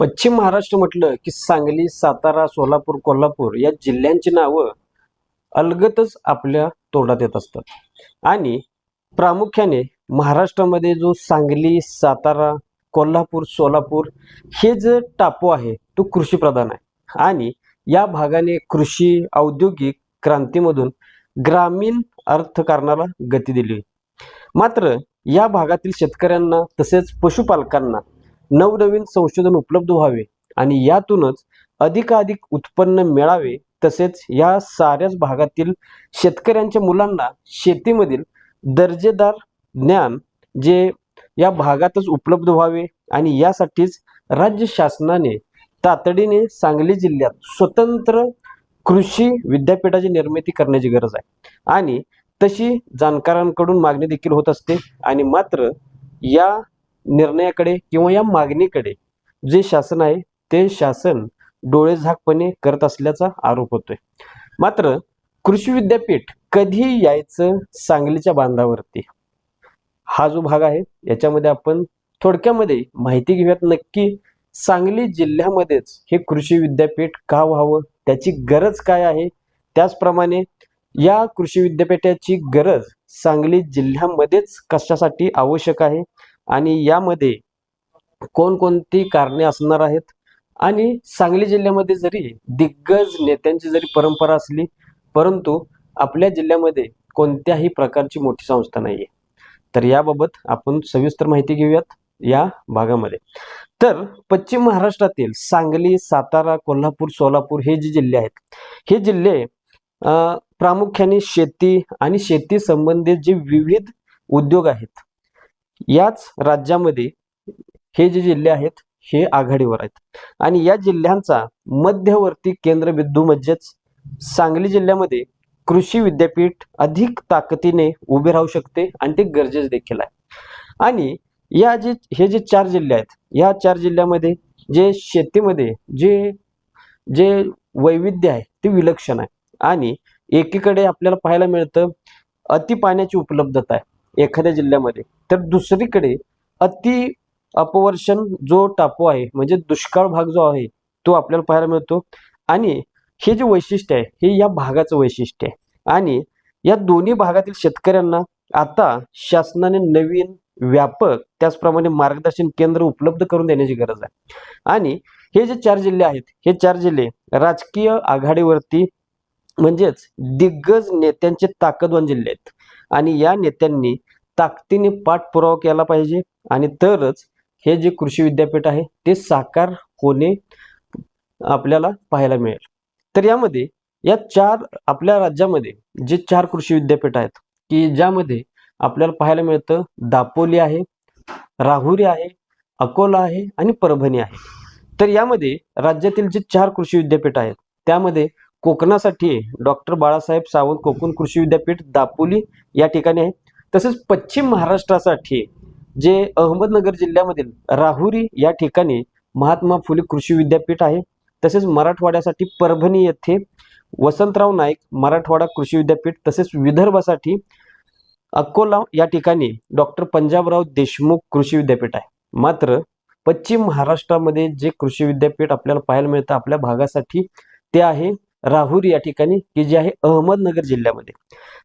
पश्चिम महाराष्ट्र म्हटलं की सांगली सातारा सोलापूर कोल्हापूर या जिल्ह्यांची नावं अलगतच आपल्या तोंडात येत असतात. आणि प्रामुख्याने महाराष्ट्रामध्ये जो सांगली सातारा कोल्हापूर सोलापूर हे जे टापू आहे तो कृषीप्रधान आहे. आणि या भागाने कृषी औद्योगिक क्रांतीमधून ग्रामीण अर्थकारणाला गती दिली. मात्र या भागातील शेतकऱ्यांना तसेच पशुपालकांना नवनवीन संशोधन उपलब्ध व्हावे आणि यातूनच अधिकाधिक उत्पन्न मिळावे तसेच या साऱ्याच भागातील शेतकऱ्यांच्या मुलांना शेतीमधील दर्जेदार ज्ञान जे या भागातच उपलब्ध व्हावे आणि यासाठीच राज्य शासनाने तातडीने सांगली जिल्ह्यात स्वतंत्र कृषी विद्यापीठाची निर्मिती करण्याची गरज आहे. आणि तशी जाणकारांकडून मागणी देखील होत असते आणि मात्र या निर्णयाकडे किंवा या मागणीकडे जे शासन आहे ते शासन डोळेझाकपणे करत असल्याचा आरोप होतोय. मात्र कृषी विद्यापीठ कधी यायचं सांगलीच्या बांधावरती? हा जो भाग आहे याच्यामध्ये आपण थोडक्यामध्ये माहिती घेऊयात. नक्की सांगली जिल्ह्यामध्येच हे कृषी विद्यापीठ का व्हावं त्याची गरज काय आहे? त्याचप्रमाणे या कृषी विद्यापीठाची गरज सांगली जिल्ह्यामध्येच कशासाठी आवश्यक आहे? आणि यामध्ये कोणकोणती कारणे असणार आहेत? आणि सांगली जिल्ह्यामध्ये जरी दिग्गज नेत्यांची जरी परंपरा असली परंतु आपल्या जिल्ह्यामध्ये कोणत्याही प्रकारची मोठी संस्था नाही आहे तर याबाबत आपण सविस्तर माहिती घेऊयात या भागामध्ये. तर पश्चिम महाराष्ट्रातील सांगली सातारा कोल्हापूर सोलापूर हे जे जिल्हे आहेत हे जिल्हे प्रामुख्याने शेती आणि शेती संबंधित जे विविध उद्योग आहेत याच राज्यामध्ये हे जे जिल्हे आहेत हे आघाडीवर आहेत. आणि या जिल्ह्यांचा मध्यवर्ती केंद्रबिंदू म्हणजेच सांगली जिल्ह्यामध्ये कृषी विद्यापीठ अधिक ताकदीने उभे राहू शकते आणि ते गरजेचे देखील आहे. आणि या जे हे जे चार जिल्हे आहेत या चार जिल्ह्यामध्ये जे शेतीमध्ये जे जे वैविध्य आहे ते विलक्षण आहे. आणि एकीकडे आपल्याला पाहायला मिळतं अति पाण्याची उपलब्धता आहे. एखाद्या जिल्ह्यामध्ये. तर दुसरीकडे अति अपवर्षण जो टापू आहे म्हणजे दुष्काळ भाग जो आहे तो आपल्याला पाहायला मिळतो. आणि हे जे वैशिष्ट्य आहे हे या भागाचं वैशिष्ट्य आहे. आणि या दोन्ही भागातील शेतकऱ्यांना आता शासनाने नवीन व्यापक त्याचप्रमाणे मार्गदर्शन केंद्र उपलब्ध करून देण्याची गरज आहे. आणि हे जे चार जिल्हे आहेत हे चार जिल्हे राजकीय आघाडीवरती म्हणजेच दिग्गज नेत्यांचे ताकदवान जिल्हे आहेत. आणि या नेत्यांनी ताकदीने पाठपुरावा केला पाहिजे. आणि तरच हे जे कृषी विद्यापीठ आहे ते साकार होणे आपल्याला पाहायला मिळेल. तर यामध्ये या चार आपल्या राज्यामध्ये जे चार कृषी विद्यापीठ आहेत की ज्यामध्ये आपल्याला पाहायला मिळतं दापोली आहे राहुरी आहे अकोला आहे आणि परभणी आहे. तर यामध्ये राज्यातील जे चार कृषी विद्यापीठ आहेत त्यामध्ये कोकणासाठी डॉक्टर बाळासाहेब सावंत कोकण कृषी विद्यापीठ दापोली या ठिकाणी आहे. तसेच पश्चिम महाराष्ट्रासाठी जे अहमदनगर जिल्ह्यामधील राहुरी या ठिकाणी महात्मा फुले कृषी विद्यापीठ आहे. तसेच मराठवाड्यासाठी परभणी येथे वसंतराव नाईक मराठवाडा कृषी विद्यापीठ तसेच विदर्भासाठी अकोला या ठिकाणी डॉक्टर पंजाबराव देशमुख कृषी विद्यापीठ आहे. मात्र पश्चिम महाराष्ट्रामध्ये जे कृषी विद्यापीठ आपल्याला पाहायला मिळतं आपल्या भागासाठी ते आहे राहुरी या ठिकाणी की जे आहे अहमदनगर जिल्ह्यामध्ये.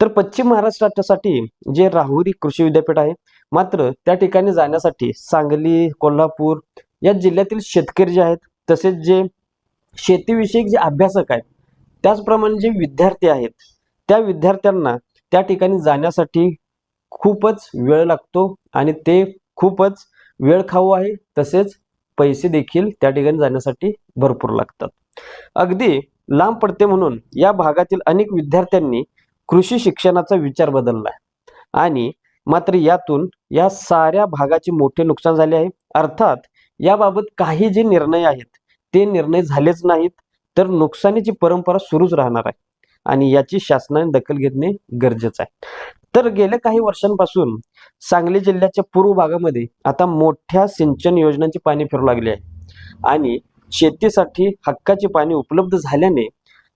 तर पश्चिम महाराष्ट्रासाठी जे राहुरी कृषी विद्यापीठ आहे मात्र त्या ठिकाणी जाण्यासाठी सांगली कोल्हापूर या जिल्ह्यातील शेतकरी जे आहेत तसेच जे शेतीविषयक जे अभ्यासक आहेत त्याचप्रमाणे जे विद्यार्थी आहेत त्या विद्यार्थ्यांना त्या ठिकाणी जाण्यासाठी खूपच वेळ लागतो आणि ते खूपच वेळ खाऊ आहे तसेच पैसे देखील त्या ठिकाणी जाण्यासाठी भरपूर लागतात. अगदी लांब पडते म्हणून या भागातील अनेक विद्यार्थ्यांनी कृषी शिक्षणाचा विचार बदलला आहे आणि मात्र यातून या साऱ्या भागाचे मोठे नुकसान झाले आहे. अर्थात याबाबत काही जे निर्णय आहेत ते निर्णय झालेच नाहीत तर नुकसानीची परंपरा सुरूच राहणार आहे. आणि याची शासनाने दखल घेणे गरजेचं आहे. तर गेल्या काही वर्षांपासून सांगली जिल्ह्याच्या पूर्व भागामध्ये आता मोठ्या सिंचन योजनांची पाणी फिरू लागले आहे. आणि शेतीसाठी हक्काची पाणी उपलब्ध झाल्याने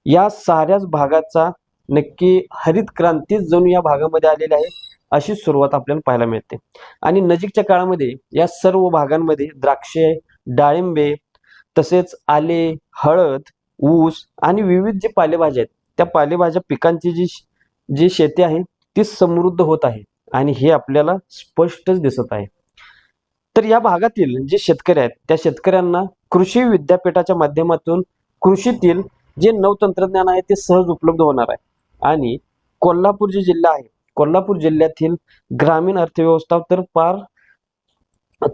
या साऱ्याच भागाचा नक्की हरित क्रांतीच जणू या भागामध्ये आलेली आहे अशी सुरुवात आपल्याला पाहायला मिळते. आणि नजीकच्या काळामध्ये या सर्व भागांमध्ये द्राक्षे डाळिंबे तसेच आले हळद ऊस आणि विविध जे पालेभाज्या आहेत त्या पालेभाज्या पिकांची जी जी शेती आहे ती समृद्ध होत आहे आणि हे आपल्याला स्पष्टच दिसत आहे. तर या भागातील जे शेतकरी आहेत त्या शेतकऱ्यांना कृषी विद्यापीठाच्या माध्यमातून कृषीतील जे नवतंत्रज्ञान आहे ते सहज उपलब्ध होणार आहे. आणि कोल्हापूर जे जिल्हा आहे कोल्हापूर जिल्ह्यातील ग्रामीण अर्थव्यवस्था तर फार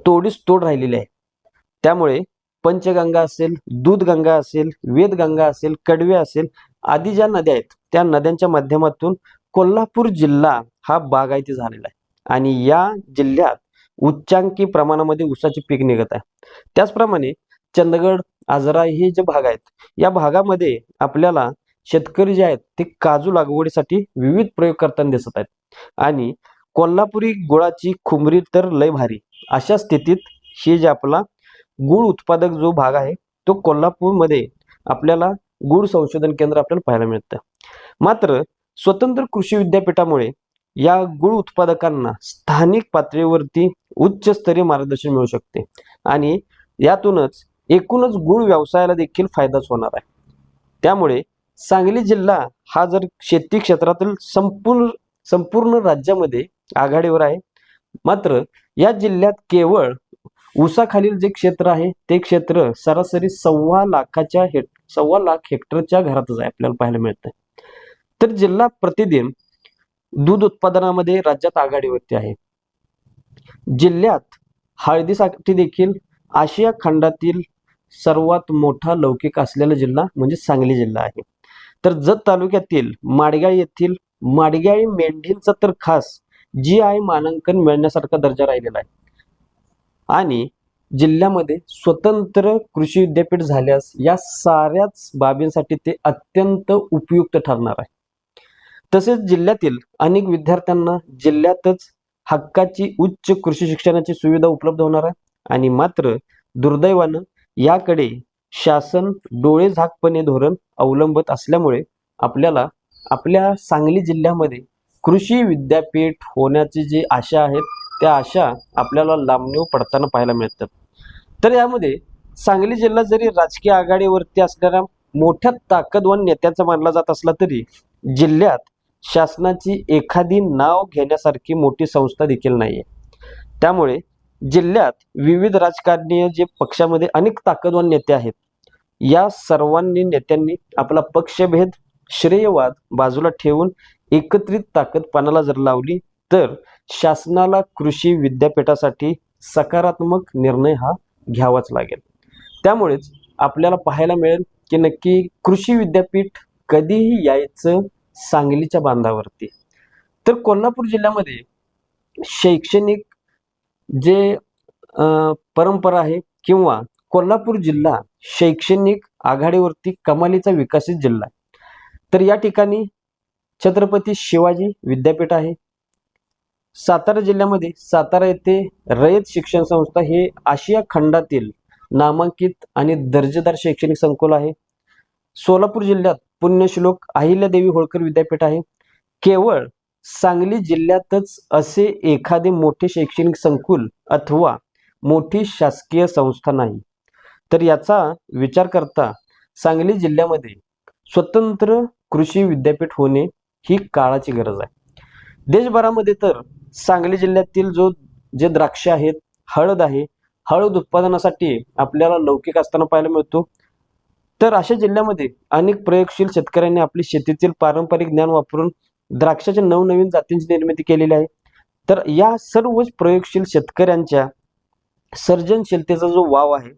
तोडीस तोड राहिलेली आहे. त्यामुळे पंचगंगा असेल दूधगंगा असेल वेदगंगा असेल कडवे असेल आदी ज्या नद्या आहेत त्या नद्यांच्या माध्यमातून कोल्हापूर जिल्हा हा बागायती झालेला आहे. आणि या जिल्ह्यात उच्चांकी प्रमाणामध्ये ऊसाचे पीक निघत आहे. त्याचप्रमाणे चंदगड आजरा हे जे भाग आहेत या भागामध्ये आपल्याला शेतकरी जे आहेत ते काजू लागवडीसाठी विविध प्रयोग करताना दिसत आहेत. आणि कोल्हापुरी गुळाची खुमरी तर लय भारी. अशा स्थितीत हे जे आपला गुळ उत्पादक जो भाग आहे तो कोल्हापूरमध्ये आपल्याला गुळ संशोधन केंद्र आपल्याला पाहायला मिळतं. मात्र स्वतंत्र कृषी विद्यापीठामुळे या गुळ उत्पादकांना स्थानिक पातळीवरती उच्चस्तरीय मार्गदर्शन मिळू शकते. आणि यातूनच एकूणच गुळ व्यवसायाला देखील फायदाच होणार आहे. त्यामुळे सांगली जिल्हा हा जर शेती क्षेत्रातील संपूर्ण संपूर्ण राज्यामध्ये आघाडीवर आहे. मात्र या जिल्ह्यात केवळ ऊसाखालील जे क्षेत्र आहे ते क्षेत्र सरासरी सव्वा लाखाच्या हेक् सव्वा लाख हेक्टरच्या घरातच आहे आपल्याला पाहायला मिळतं तर जिल्हा प्रतिदिन दूध उत्पादनामध्ये राज्यात आघाडीवरती आहे. जिल्ह्यात हळदीसाठी देखील आशिया खंडातील सर्वात मोठा लौकिक असलेला जिल्हा म्हणजे सांगली जिल्हा आहे. तर जत तालुक्यातील माडगाळ येथील माडगाळी मेंढींचा तर खास जी आय मानांकन मिळण्यासारखा दर्जा राहिलेला आहे. आणि जिल्ह्यामध्ये स्वतंत्र कृषी विद्यापीठ झाल्यास या साऱ्याच बाबींसाठी ते अत्यंत उपयुक्त ठरणार आहे. तसेच जिल्ह्यातील अनेक विद्यार्थ्यांना जिल्ह्यातच हक्काची उच्च कृषी शिक्षणाची सुविधा उपलब्ध होणार आहे. आणि मात्र दुर्दैवानं याकडे शासन डोळे झाकपणे धोरण अवलंबत असल्यामुळे आपल्याला आपल्या सांगली जिल्ह्यामध्ये कृषी विद्यापीठ होण्याची जी आशा आहेत त्या आशा आपल्याला लांबणीव पडताना पाहायला मिळतात. तर यामध्ये सांगली जिल्हा जरी राजकीय आघाडीवरती असणाऱ्या मोठ्या ताकदवान नेत्याचा मानला जात असला तरी जिल्ह्यात शासनाची एखादी नाव घेण्यासारखी मोठी संस्था देखील नाहीये. त्यामुळे जिल्ह्यात विविध राजकारणीय जे पक्षामध्ये अनेक ताकदवान नेते आहेत या सर्वांनी नेत्यांनी आपला पक्षभेद श्रेयवाद बाजूला ठेवून एकत्रित ताकद पानाला जर लावली तर शासनाला कृषी विद्यापीठासाठी सकारात्मक निर्णय हा घ्यावाच लागेल. त्यामुळेच आपल्याला पाहायला मिळेल की नक्की कृषी विद्यापीठ कधीही यायचं सांगलीच्या बांधावरती. तर कोल्हापूर जिल्ह्यामध्ये शैक्षणिक जे परंपरा आहे किंवा कोल्हापूर जिल्हा शैक्षणिक आघाडीवरती कमालीचा विकसित जिल्हा तर या ठिकाणी छत्रपती शिवाजी विद्यापीठ आहे. सातारा जिल्ह्यामध्ये सातारा येथे रयत शिक्षण संस्था हे आशिया खंडातील नामांकित आणि दर्जेदार शैक्षणिक संकुल आहे. सोलापूर जिल्ह्यात पुण्यश्लोक अहिल्यादेवी होळकर विद्यापीठ आहे. केवळ सांगली जिल्ह्यातच असे एखादे मोठे शैक्षणिक संकुल अथवा मोठी शासकीय संस्था नाही. तर याचा विचार करता सांगली जिल्ह्यामध्ये स्वतंत्र कृषी विद्यापीठ होणे ही काळाची गरज आहे. देशभरामध्ये तर सांगली जिल्ह्यातील जो जे द्राक्ष आहेत हळद आहे हळद उत्पादनासाठी आपल्याला लौकिक असताना पाहायला मिळतो. तर अशा जिल्ह्यामध्ये अनेक प्रयोगशील शेतकऱ्यांनी आपली शेतीतील पारंपरिक ज्ञान वापरून द्राक्षाच्या नवनवीन जातींची निर्मिती केलेली आहे. तर या सर्वच प्रयोगशील शेतकऱ्यांच्या सर्जनशीलतेचा जो वाव आहे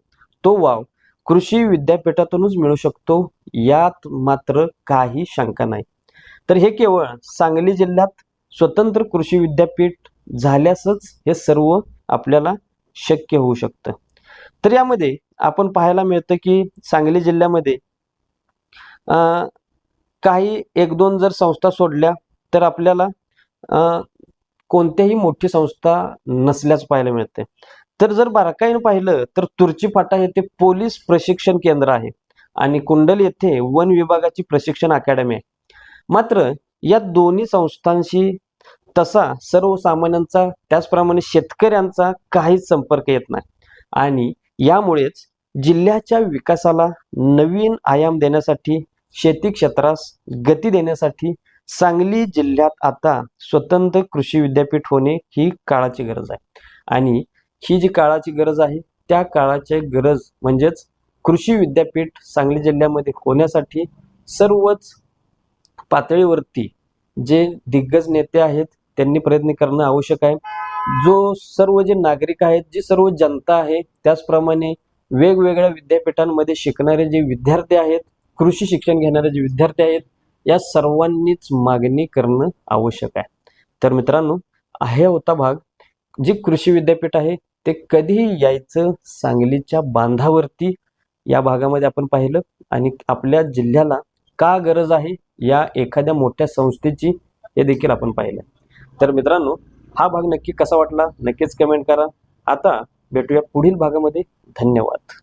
तो वाव कृषी विद्यापीठातूनच मिळू शकतो यात मात्र काही शंका नाही. तर हे केवळ सांगली जिल्ह्यात स्वतंत्र कृषी विद्यापीठ झाल्यासच हे सर्व आपल्याला शक्य होऊ शकतं. तर यामध्ये आपण पाहायला मिळतं की सांगली जिल्ह्यामध्ये काही एक दोन जर संस्था सोडल्या तर आपल्याला कोणत्याही मोठी संस्था नसल्याच पाहायला मिळते तर जर बारकाईनं पाहिलं तर तुर्ची फाटा येथे पोलीस प्रशिक्षण केंद्र आहे आणि कुंडल येथे वन विभागाची प्रशिक्षण अकॅडमी आहे. मात्र या दोन्ही संस्थांशी तसा सर्वसामान्यांचा त्याचप्रमाणे शेतकऱ्यांचा काहीच संपर्क येत नाही. आणि यामुळेच जिल्ह्याच्या विकासाला नवीन आयाम देण्यासाठी शेती क्षेत्रास गती देण्यासाठी सांगली जिल्ह्यात आता स्वतंत्र कृषी विद्यापीठ होणे ही काळाची गरज आहे. आणि ही जी काळाची गरज आहे त्या काळाची गरज म्हणजेच कृषी विद्यापीठ सांगली जिल्ह्यामध्ये होण्यासाठी सर्वच पातळीवरती जे दिग्गज नेते आहेत त्यांनी प्रयत्न करणं आवश्यक आहे. जो सर्व जे नागरिक आहेत जी सर्व जनता आहे त्याचप्रमाणे वेगवेगळ्या विद्यापीठांमध्ये शिकणारे जे विद्यार्थी आहेत कृषी शिक्षण घेणारे जे विद्यार्थी आहेत या सर्वांनीच मागणी करणं आवश्यक आहे. तर मित्रांनो आहे होता भाग. जे कृषी विद्यापीठ आहे ते कधीही यायचं सांगलीच्या बांधावरती या भागामध्ये आपण पाहिलं. आणि आपल्या जिल्ह्याला का गरज आहे या एखाद्या मोठ्या संस्थेची हे देखील आपण पाहिलं. तर मित्रांनो हा भाग नक्की कसा वाटला? नक्कीच कमेंट करा. आता भेटूया पुढील भागामध्ये. धन्यवाद.